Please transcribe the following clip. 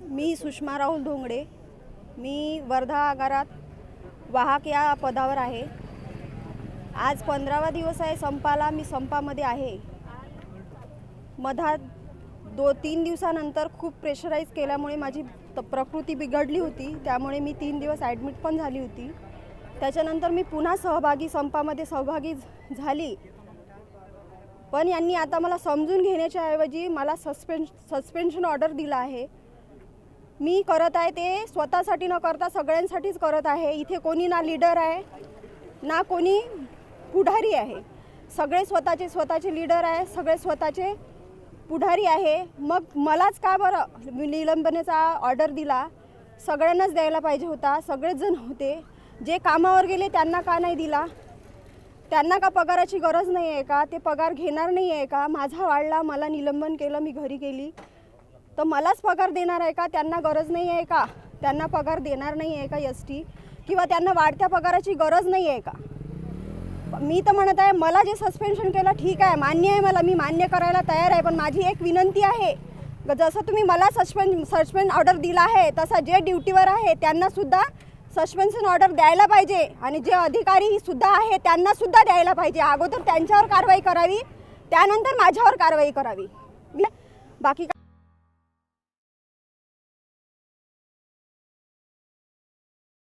मी सुषमा राहुल धोंगडे मी वर्धा आगारात वाहक या पदावर आहे. आज पंधरावा दिवस आहे संपाला मी संपामध्ये आहे. मधात दो तीन दिवसानंतर खूप प्रेशराईज केल्यामुळे माझी त- प्रकृती बिघडली होती. त्यामुळे मी तीन दिवस ॲडमिट पण झाली होती. त्याच्यानंतर मी पुन्हा सहभागी संपामध्ये सहभागी झाली. पण यांनी आता मला समजून घेण्याच्या ऐवजी मला सस्पेन्श सस्पेन्शन ऑर्डर दिला आहे. मी करत आहे ते स्वतःसाठी न करता सगळ्यांसाठीच करत आहे. इथे कोणी ना लीडर आहे ना कोणी पुढारी आहे. सगळे स्वतःचे स्वतःचे लीडर आहे सगळे स्वतःचे पुढारी आहे. मग मलाच का बरं निलंबनेचा ऑर्डर दिला? सगळ्यांनाच द्यायला पाहिजे होता सगळेच जण होते. जे कामावर गेले त्यांना का नाही दिला? त्यांना का पगाराची गरज नाही आहे का? ते पगार घेणार नाही आहे का? माझा वाढला मला निलंबन केलं मी घरी गेली. तर मलाच पगार देणार आहे का? त्यांना गरज नाही आहे का? त्यांना पगार देणार नाही आहे का एस टी? किंवा त्यांना वाढत्या पगाराची गरज नाही आहे का? मी तर म्हणत आहे मला जे सस्पेन्शन केलं ठीक आहे मान्य आहे मला मी मान्य करायला तयार आहे पण माझी एक विनंती आहे. ग- जसं तुम्ही मला सस्पेंड सस्पेंड ऑर्डर दिला आहे तसं जे ड्युटीवर आहे त्यांनासुद्धा सस्पेन्शन ऑर्डर द्यायला पाहिजे आणि जे अधिकारी सुद्धा आहे त्यांना सुद्धा द्यायला पाहिजे. अगोदर त्यांच्यावर कारवाई करावी त्यानंतर माझ्यावर कारवाई करावी. बाकी